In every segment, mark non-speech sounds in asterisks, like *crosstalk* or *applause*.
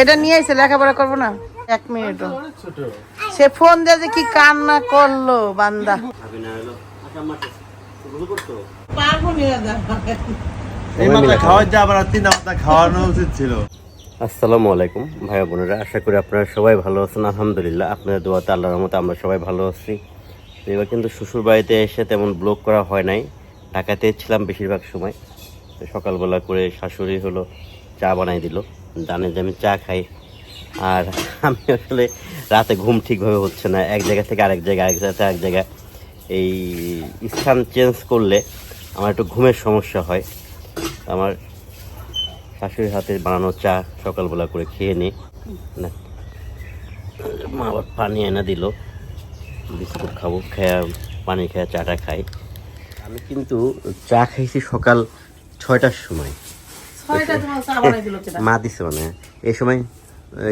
এটা নিয়ে এসে লেখাপড়া করব না? এক মিনিট সে ফোন দিয়ে যে কি কান্না করল বান্দা। পারব এই মাত্র খাওয়ার যা আবার তিন আপনার খাওয়ানো উচিত ছিল। আসসালামু আলাইকুম ভাই বোনেরা আশা করি আপনারা সবাই ভালো আছেন আলহামদুলিল্লাহ। আপনাদের দোয়াতে আল্লাহর রহমতে আমরা সবাই ভালো আছি। এবার কিন্তু শ্বশুর বাড়িতে এসে তেমন ব্লগ করা হয় নাই। ঢাকাতে ছিলাম বেশিরভাগ সময়। তো সকালবেলা করে শাশুড়ি হলো চা বানাই দিল। জানে যে আমি চা খাই। আর আমি আসলে রাতে ঘুম ঠিকভাবে হচ্ছে না। এক জায়গা থেকে আরেক জায়গায়, আরেক জায়গা থেকে আরেক জায়গায়। এই স্থান চেঞ্জ করলে আমার একটু ঘুমের সমস্যা হয়। আমার শাশুড়ির হাতে বানানো চা সকালবেলা করে খেয়ে নিই না, মা আবার পানি এনে দিল। বিস্কুট খাব, খেয়ে, পানি খেয়ে চাটা খাই। আমি কিন্তু চা খাইছি সকাল ছয়টার সময়। মা দিছে মানে। এই সময়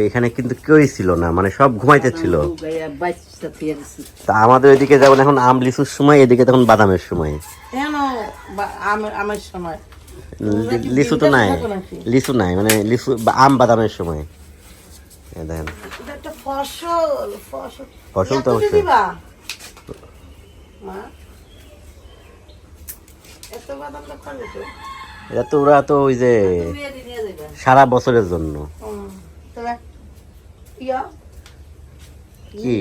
এখানে কিন্তু কেউই ছিল না মানে সব ঘুমাইতে ছিল। তা আমাদের ওইদিকে যেমন এখন আম লিচুর সময় এদিকে তখন বাদামের সময়। লিচু তো নাই। লিচু নাই মানে লিচু আম বাদামের সময়। দেখেন। ফসল তো অবশ্যই। এত বাদাম তো? এটা তো ওরা তো ওই যে। সারা বছরের জন্য ইয়া? কি?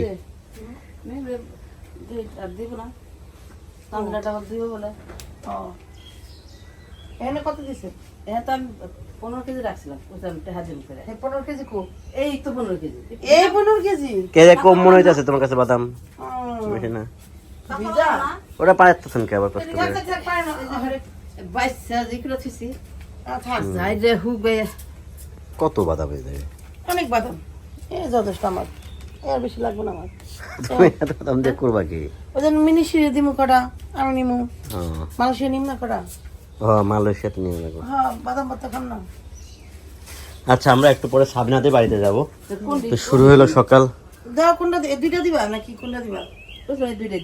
এখানে কত দিছে? হ্যাঁ তো আমি পনেরো কেজি রাখছিলাম পনেরো কেজি কো? এই তো পনেরো কেজি এই পনেরো কেজি? কে কম মনে হইতেছে তোমার কাছে বাদাম না? ওরা কে আবার কষ্ট করে বাইশা যেগুলো কত বাদাম হয়ে অনেক বাদাম এ যথেষ্ট আমার। এর বেশি লাগবে না আমার। তুমি এত বাদাম দিয়ে করবা কি? ওই জন্য মিনি সিঁড়ি দিমু কটা আমি নিমু। মালয়েশিয়া নিম না কটা? ও মালয়েশিয়াতে নিয়ে যাব। হ্যাঁ বাদাম ভর্তা খাম না। আচ্ছা আমরা একটু পরে সাবনাতে বাড়িতে যাব। তো শুরু হলো সকাল। দাও কোনটা দুইটা দিবা নাকি কোনটা দিবা?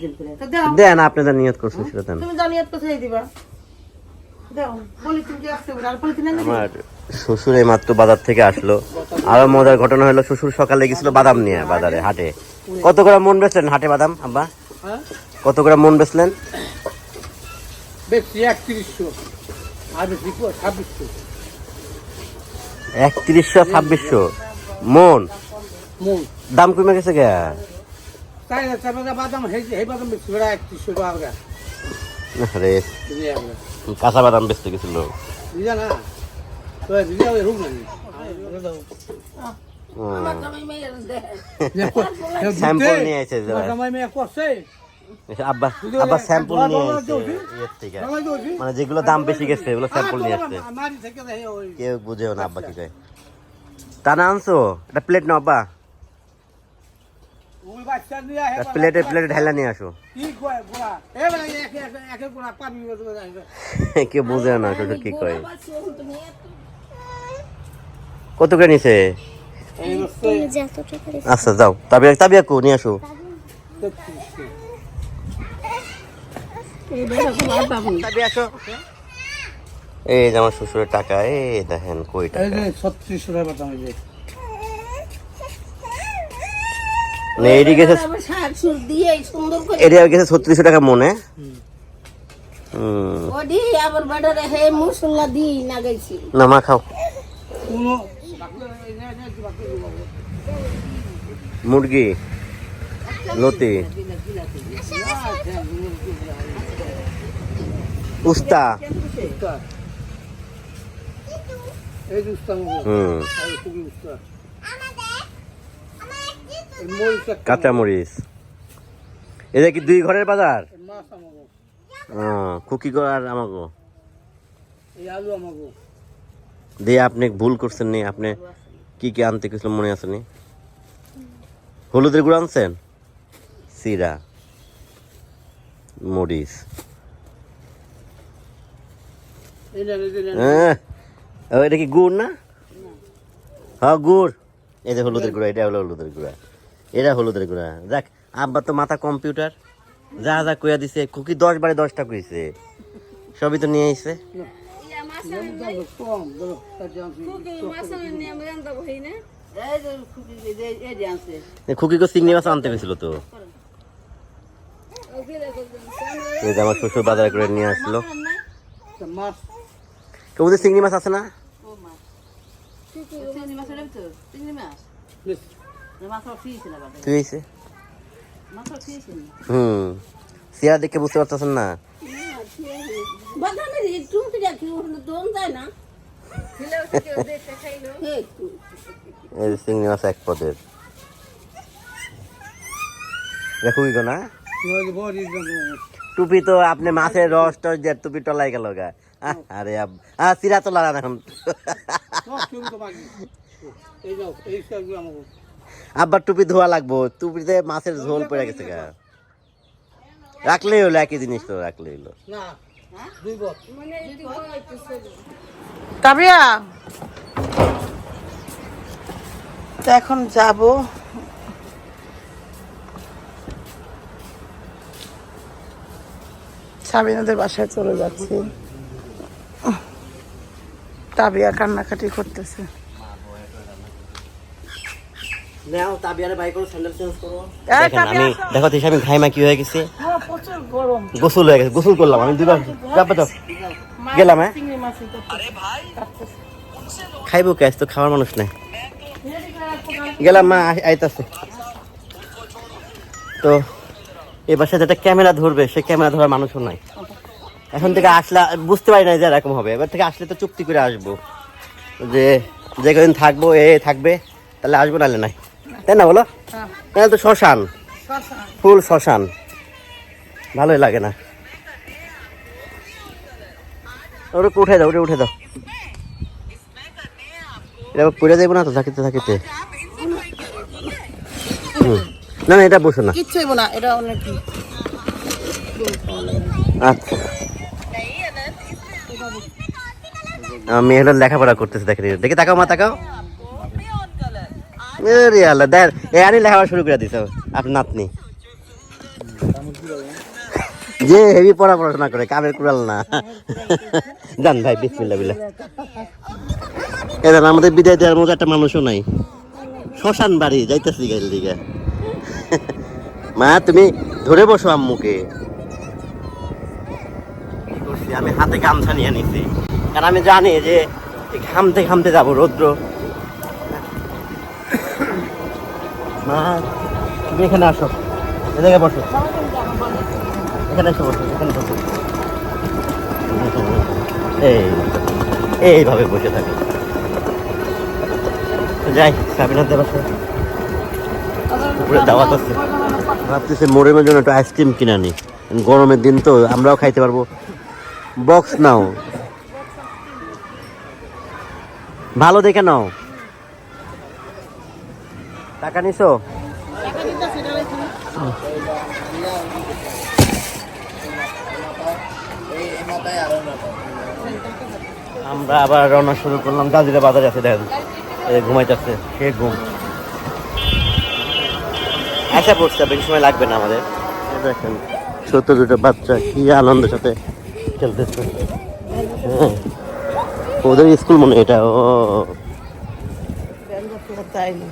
দিন করে। তো দাও। দেন আপনাদের নিয়ত করছেন সেটা দেন। তুমি জানিয়াত কোথায় দিবা? আমার শ্বশুর এই মাত্র বাজার থেকে আসলো। আরও মজার ঘটনা হলো শ্বশুর সকালে গেছিল বাদাম নিয়ে বাজারে হাটে। কত করে মন বেচলেন হাটে বাদাম আব্বা? কত করে মন বেচলেন? একত্রিশশো ছাব্বিশশো। মন? মন। দাম কমে গেছে গে বাদাম বাদাম বেশি একত্রিশশো কাঁচা বাদাম বেচতে গেছিল। না? না স্যাম্পল নিয়ে এসে আব্বা আব্বা স্যাম্পল নিয়ে মানে যেগুলো দাম বেশি গেছে ওগুলো স্যাম্পল নিয়ে আসছে। কেউ বুঝেও না আব্বা কি কয়। তা না আনছো? এটা প্লেট নাও আব্বা ওই বাচ্চা নিয়ে আহে এটা প্লেটে প্লেটে ঢাইলা নিয়ে আসো। কি *laughs* বুঝে না শ্বশুর কি কয়। কত করে নিছে? আচ্ছা যাও। তাবিয়া তাবিয়া কো নিয়ে আসো। এই যে আমার শ্বশুরের টাকা এই দেখেন কই এই টাকা? ছত্রিশশো টাকা। মানে গেছে শাক সুর দিয়ে সুন্দর করে এরিয়া গেছে ছত্রিশশো টাকা মনে। না মা খাও। কোনো মুরগি লতি। উস্তা। এই হুম খুবই উস্তা এই মরিচ একটা কাঁচা মরিচ এটা কি দুই ঘরের বাজার? খুকি গো আর আমাগো। দিয়ে আপনি ভুল করছেন নি আপনি কি কি আনতে গেছিলেন মনে আছে নি? হলুদের গুঁড়ো আনছেন? সিরা মরিচ। হ্যাঁ। এটা কি গুড় না। হ্যাঁ গুড়। এই যে হলুদের গুঁড়া এটা হলো হলুদের গুঁড়া। এটা হলুদের গুঁড়া। যাক আব্বা তো মাথা কম্পিউটার। যা যা কইয়া দিছে খুকি দশ বারে দশটা কইছে। সবই তো নিয়ে আইছে। খুকিকে চিংড়ি মাছ আনতে গেছিল তো। এই যে আমার শ্বশুর বাজার করে নিয়ে আসলো। তা মাছ চিংড়ি মাছ আছে না? ও মাছ চিংড়ি মাছ? তুই হয়েছে হুম। চেয়ারা দেখে বুঝতে পারতেছেন না? চিংড়ি মাছ এক পদের। দেখো কি না? টুপি তো আপনি মাছের রস টস দিয়ে টুপি টলাই গেল গা। আরে আব- আহ চিরা তো লাগান এখন। আব্বার টুপি ধোয়া লাগবো টুপিতে মাছের ঝোল পড়ে গেছে গা। রাখলেই হলো একই জিনিস তো রাখলেই হলো। না তাবিয়া তো এখন যাব। সাবিনাদের বাসায় চলে যাচ্ছি। তাবিয়া কান্নাকাটি করতেছে। দেখেন আমি দেখো তিশা আমি ঘাইমা কি হয়ে গেছে? প্রচুর গরম। গোসল হয়ে গেছে গোসল করলাম আমি দুবার যাব তো গেলাম হ্যাঁ? খাইবো ক্যাশ তো খাওয়ার মানুষ নাই। গেলাম মা আইতাছে। তো এই বাসায় যেটা ক্যামেরা ধরবে সে ক্যামেরা ধরার মানুষও নাই। এখন থেকে আসলে বুঝতে পারি না যে এরকম হবে। এবার থেকে আসলে তো চুক্তি করে আসব। যে যে কদিন থাকব এ থাকবে তাহলে আসব নাহলে নাই। তাই না বলো? তাহলে তো শ্মশান। ফুল শ্মশান। ভালোই লাগে না। ওটা উঠে দাও ওটা উঠে দাও। এটা পড়ে যাব না তো থাকিতে থাকিতে না না এটা বসো না। কিচ্ছু না এটা অনেক আচ্ছা। হলো লেখাপড়া করতেছি দেখেন দেখে তাকাও মা তাকাও। আরে আল্লাহ, দেখ, এ আনি লেখাপড়া শুরু করে দিছ, আপনার নাতনি। যে হেভি পড়া পড়াশোনা করে, কামের কুড়াল না। জান ভাই বিসমিল্লা বিল্লাহ। এ আমাদের বিদায় দেওয়ার মতো একটা মানুষও নাই। শ্মশান বাড়ি, যাইতেছি গাইল দিকে। মা, তুমি ধরে বসো আম্মুকে। আমি হাতে গামছা নিয়ে নিছি। কারণ আমি জানি যে ঘামতে ঘামতে যাব রৌদ্র। মা তুমি এখানে আসো। এদিকে বসো। এখানে এসে বসো, এখানে বসো। এই, এইভাবে বসে থাকো। যাই সাবিনাতে বসো উপরে দাওয়াত আছে। ভাবতেছি মোড়ের জন্য একটু আইসক্রিম কিনে নি গরমের দিন তো আমরাও খাইতে পারব। বক্স নাও। ভালো দেখে নাও। টাকা নিছো? আমরা আবার রওনা শুরু করলাম। গাজীরা বাজারে আছে দেখেন। এই ঘুমাইতেছে সে ঘুম। আশা পড়ছে বেশি সময় লাগবে না আমাদের। দেখেন ছোট দুটো বাচ্চা কি আনন্দের সাথে খেলতেছে হ্যাঁ। ওদের স্কুল মনে হয় এটা ও। তাই না?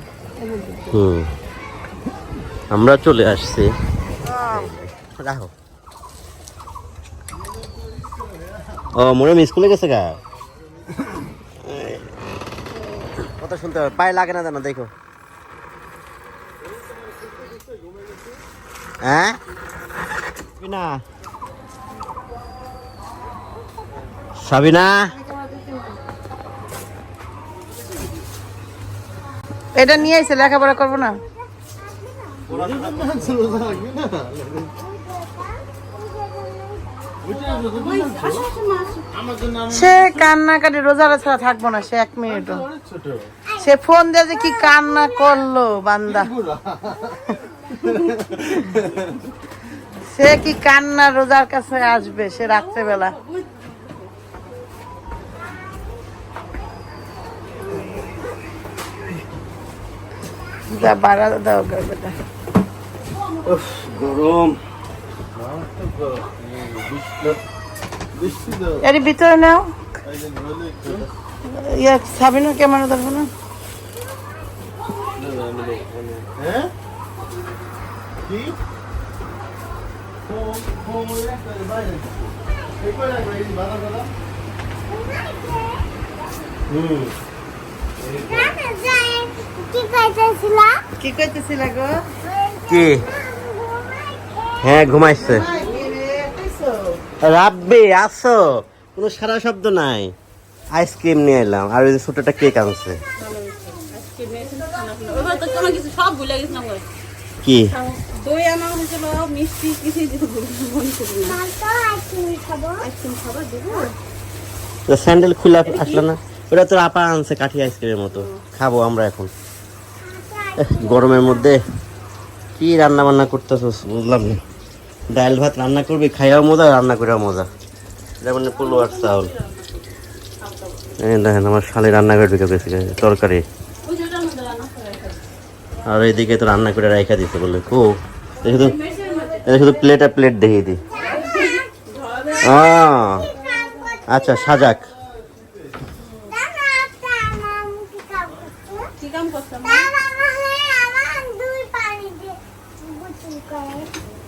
হুম। আমরা চলে আসছি। রাখো। ও মনে হয় স্কুলে গেছে গা? কথা শুনতে হবে? পায়ে লাগে না জানো দেখো। হ্যাঁ? সাবিনা? এটা নিয়ে এসে লেখাপড়া করব না? সে কান্নাকাটি রোজারা ছাড়া থাকব না, সে এক মিনিটও। সে ফোন দিয়ে যে কি কান্না করল, বান্দা। সে কি কান্না রোজার কাছে আসবে, সে রাত্রেবেলা। যা বাড়া দাও বেটা গরম। এর ভিতরে নাও। ইয়া না হ্যাঁ কি ফোন ফোন একটা বাইরে এই করে রাখবে এই বাধা বাধা হুম কি কইতেছিল? গো? কি? হ্যাঁ ঘুমাইছে। রাব্বি আসো। কোনো সারা শব্দ নাই। আইসক্রিম নিয়ে এলাম। আর ওই যে ছোটটা কেক আনছে। কি? দই আনা হয়েছিল মিষ্টি স্যান্ডেল খুলে আসলো না? ওটা তো আপা আনছে কাঠি আইসক্রিমের মতো। খাব আমরা এখন। গরমের মধ্যে কি রান্না বান্না করতেছো বুঝলাম না। ডাল ভাত রান্না করবি, খাইয়াও মজা, রান্না করেও মজা। যেমন পোলো আর চাউল। দেখেন, আমার শালি রান্না করে ঢুকে গেছে তরকারি। আর এইদিকে তো রান্না করে রেখে দিতে বলে, কো? এটা শুধু প্লেট আর প্লেট দেখিয়ে দিই আচ্ছা সাজাক কি কাম করতাম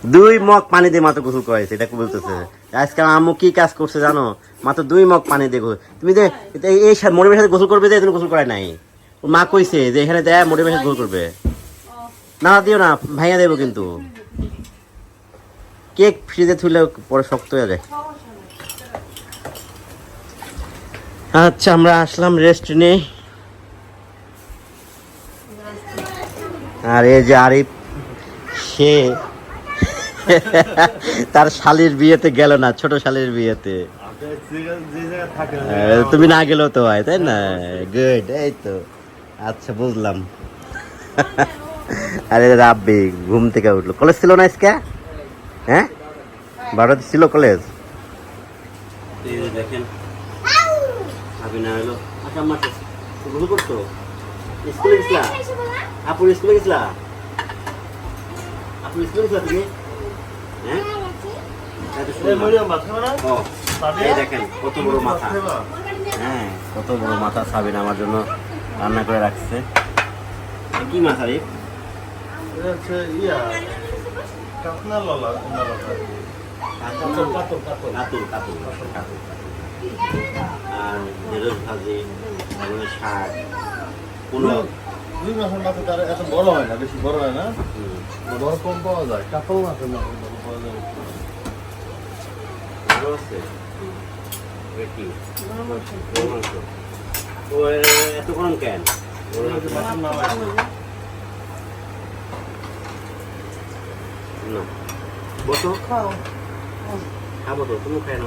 দুই মগ পানি দিয়ে মাত্র গোসল করাইছে এটা কি বলতেছে। আজকে আমার আম্মু কি কাজ করছে জানো? মাত্র দুই মগ পানি দিয়ে গোসল তুমি যে এই- মরিমের সাথে গোসল করবে যে, তুমি গোসল করায় নাই। মা কইছে যে, এখানে দেয় মরিমের সাথে গোসল করবে। না, দিও না ভাইয়া দেবো কিন্তু। কেক ফ্রিজে থুলে পরে শক্ত হয়ে যায়। আচ্ছা আমরা আসলাম রেস্ট নেই আর এই যে আরিফ, সে *laughs* তার শালির বিয়েতে গেল না, ছোট শালির বিয়েতে। আপনি তুমি না গেলেও তো হয়, তাই না? গুড এই তো। আচ্ছা বুঝলাম। *laughs* আরে রাব্বি, ঘুম থেকে উঠল। কলেজ ছিল না আজকে? হ্যাঁ? বারোটা ছিল কলেজ? দেখেন, ভাবি না হলো আচ্ছা ভুল করতো স্কুলে গেছিলা? আপুর স্কুলে গেছিলা? আপুর স্কুলে গেছিলা তুমি? দেখেন কত বড় মাথা। হ্যাঁ কত বড় মাথা সাবিন আমার জন্য রান্না করে রাখছে। কি মাথা রে? ইয়া, আর ঢেঁড়স ভাজি শাক পোলাও। দুই মাসের মাথা তার এত বড় হয় না বেশি বড় হয় না। বড় কম পাওয়া যায় কাতল মাছের মাথা পাওয়া এ, এত গরম কেন। না বসো খাও খাব তো তুমি খাই না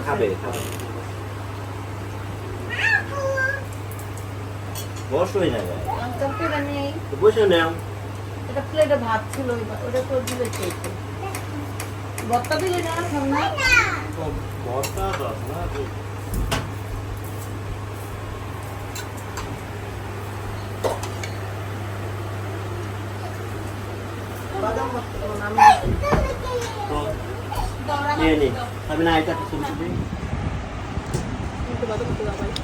খাবে খাবে বসো বসে নাও এটা প্লেটে ভাত ছিল ওটা তো দিলে খেয়েছে বত্তা দিলে না? সামনে না আমি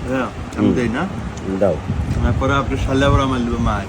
হ্যাঁ। আমি দেই না। দাও। তারপরে আপনি সালে আবার আমার লিবে মায়।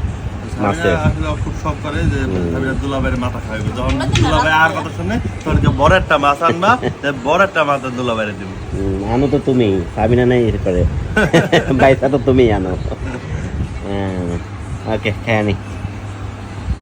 মাছের ও খুব শখ করে যে দুলাভাইয়ের মাথা যখন দুলাভাই আর কথা শুনে তখন যে বড় একটা মাছ আনবা বড় একটা মাথা দুলাভাইরে দিব। আনো তো তুমি। সাবিনা নাই করে। *laughs* বাইসা তো তুমি আনো। ওকে খেয়ে